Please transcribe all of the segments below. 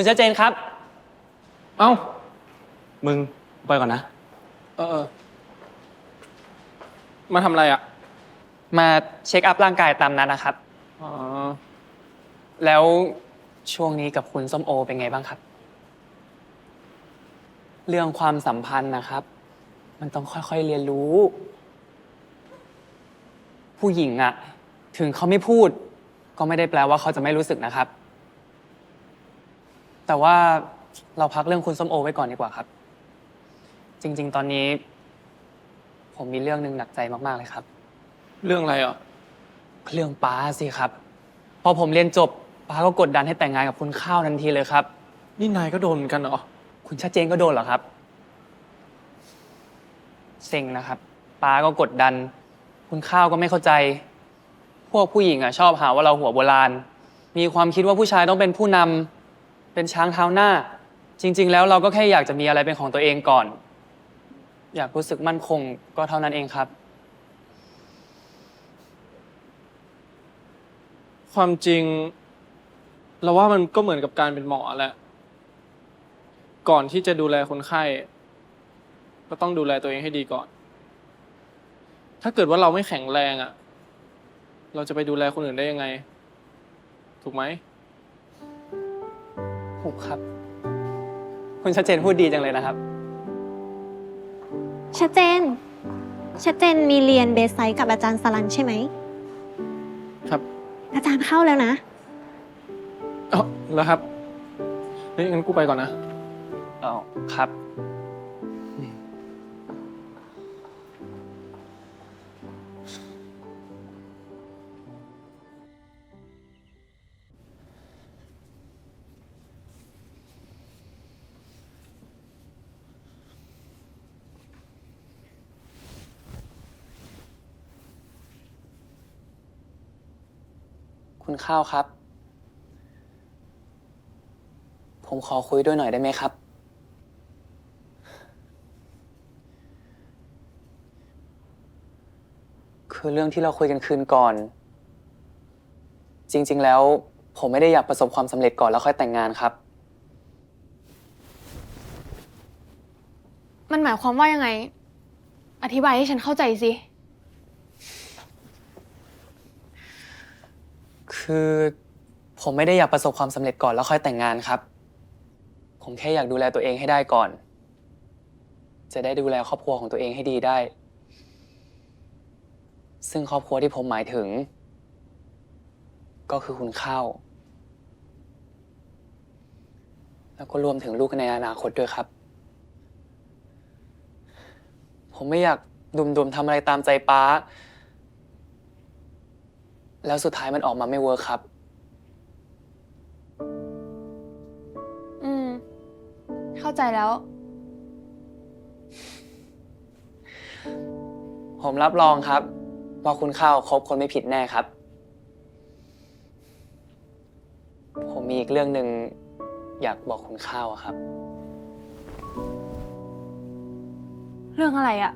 คุณชัดเจนครับ เอ้า มึงไปก่อนนะ เออเออมาทำอะไรอะ มาเช็คอัพร่างกายตามนัดนะครับ อ๋อ แล้วช่วงนี้กับคุณส้มโอเป็นไงบ้างครับ เรื่องความสัมพันธ์นะครับ มันต้องค่อยๆเรียนรู้ ผู้หญิงอะถึงเขาไม่พูด ก็ไม่ได้แปลว่าเขาจะไม่รู้สึกนะครับ แต่ว่าเราพักเรื่องคุณส้มโอไว้ก่อนดีกว่าครับ จริง ๆ ตอนนี้ ผมมีเรื่องหนึ่งหนักใจมาก ๆ เลยครับ เรื่องอะไรอะเรื่องป้าสิครับ พอผมเรียนจบป้าก็กดดันให้แต่งงานกับคุณข้าวทันทีเลยครับ นี่นายก็โดนเหมือนกันเหรอ คุณชัดเจนก็โดนเหรอครับเซ็งนะครับป้าก็กดดัน คุณข้าวก็ไม่เข้าใจ พวกผู้หญิงอะชอบหาว่าเราหัวโบราณ มีความคิดว่าผู้ชายต้องเป็นผู้นำ เป็นช้างเท้าหน้า จริง ๆ แล้วเราก็แค่อยากจะมีอะไรเป็นของตัวเองก่อน อยากรู้สึกมั่นคงก็เท่านั้นเองครับ ความจริง เราว่ามันก็เหมือนกับการเป็นหมอแหละ ก่อนที่จะดูแลคนไข้ ก็ต้องดูแลตัวเองให้ดีก่อน ถ้าเกิดว่าเราไม่แข็งแรงอะเราจะไปดูแลคนอื่นได้ยังไง ถูกไหม ถูกครับ คุณชัดเจนพูดดีจังเลยนะครับ ชัดเจน ชัดเจนมีเรียนเบสไซต์กับอาจารย์สลันใช่ไหม ครับอาจารย์เข้าแล้วนะ อ๋อแล้วครับเฮ้ยงั้นกูไปก่อนนะอ๋อครับ คุณข้าวครับ ผมขอคุยด้วยหน่อยได้ไหมครับ คือเรื่องที่เราคุยกันคืนก่อน จริง ๆ แล้ว ผมไม่ได้อยากประสบความสำเร็จก่อนแล้วค่อยแต่งงานครับ มันหมายความว่ายังไง อธิบายให้ฉันเข้าใจสิ คือผมไม่ได้อยากประสบความสำเร็จก่อนแล้วค่อยแต่งงานครับ ผมแค่อยากดูแลตัวเองให้ได้ก่อน จะได้ดูแลครอบครัวของตัวเองให้ดีได้ ซึ่งครอบครัวที่ผมหมายถึง ก็คือคุณข้าว แล้วก็รวมถึงลูกในอนาคตด้วยครับ ผมไม่อยากดุมๆทำอะไรตามใจป้า แล้วสุดท้ายมันออกมาไม่เวิร์คครับ อืม เข้าใจแล้ว ผมรับรองครับ ว่าคุณข้าวคบคนไม่ผิดแน่ครับ ผมมีอีกเรื่องหนึ่งอยากบอกคุณข้าวอะครับ เรื่องอะไรอะ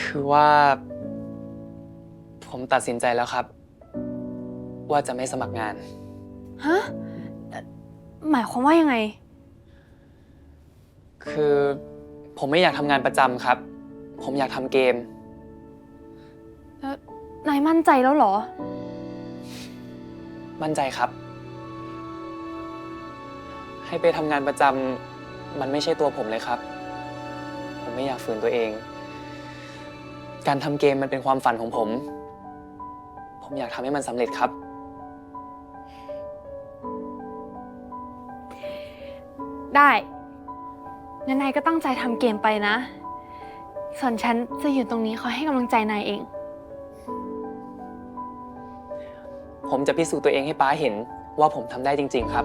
คือว่า ผมตัดสินใจแล้วครับ ว่าจะไม่สมัครงาน ฮะเอ่อหมายความว่ายังไง คือผมไม่อยากทำงานประจำครับ ผมอยากทำเกมแล้วนายมั่นใจแล้วเหรอ มั่นใจครับ ให้ไปทำงานประจำมันไม่ใช่ตัวผมเลยครับ ผมไม่อยากฝืนตัวเอง การทำเกมมันเป็นความฝันของผม ผมอยากทำให้มันสำเร็จครับ ได้งั้นนายก็ตั้งใจทำเกมไปนะ ส่วนฉันจะอยู่ตรงนี้คอยให้กำลังใจนายเอง ผมจะพิสูจน์ตัวเองให้ป้าเห็นว่าผมทำได้จริง ๆ ครับ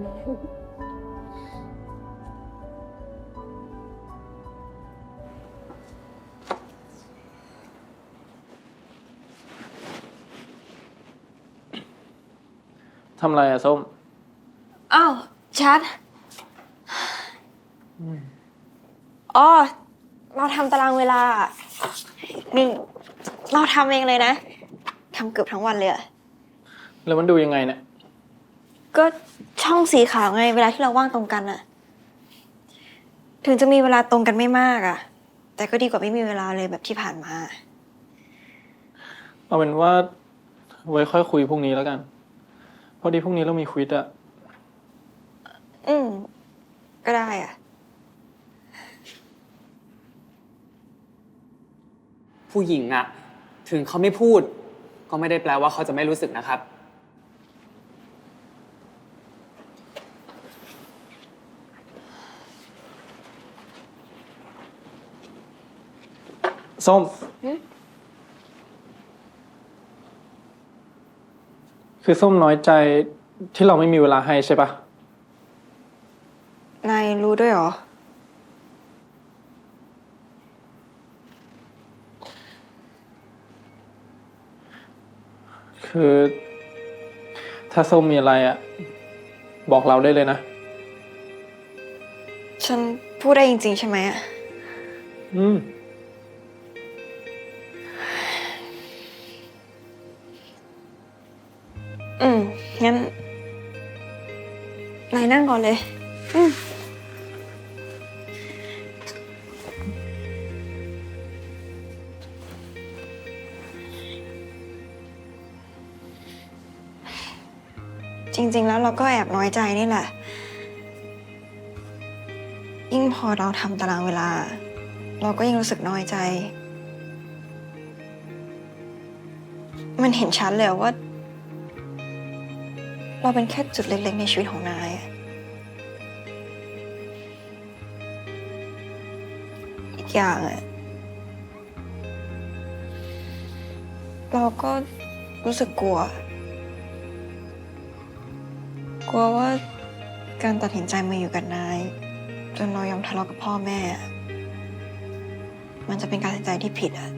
ทำอะไรอะส้ม อ้าวชัดอ๋อเราทำตารางเวลานี่ เราทำเองเลยนะทำเกือบทั้งวันเลยอะแล้วมันดูยังไงเนี่ย ก็ช่องสีขาวไง เวลาที่เราว่างตรงกันอะถึงจะมีเวลาตรงกันไม่มากอะแต่ก็ดีกว่าไม่มีเวลาเลยแบบที่ผ่านมา เอาเป็นว่า ไว้ค่อยคุยพรุ่งนี้แล้วกันพอดีพรุ่งนี้เรามีควิดอะอืม ก็ได้อะผู้หญิงอะถึงเขาไม่พูด ก็ไม่ได้แปลว่าเขาจะไม่รู้สึกนะครับ ส้ม คือส้มน้อยใจที่เราไม่มีเวลาให้ใช่ปะนายรู้ด้วยเหรอ คือ ถ้าส้มมีอะไรอะบอกเราได้เลยนะ ฉันพูดได้จริง ๆ ใช่ไหมอะอืม ก่อนเลย อืมจริง ๆ แล้วเราก็แอบน้อยใจนี่แหละ ยิ่งพอเราทำตารางเวลา เราก็ยิ่งรู้สึกน้อยใจ มันเห็นชัดเลยว่า เราเป็นแค่จุดเล็ก ๆ ในชีวิตของนาย อะอีกอย่างอะเราก็รู้สึกกลัว กลัวว่าการตัดสินใจมาอยู่กับนาย จนเรายอมทะเลาะกับพ่อแม่ มันจะเป็นการตัดสินใจที่ผิดอะ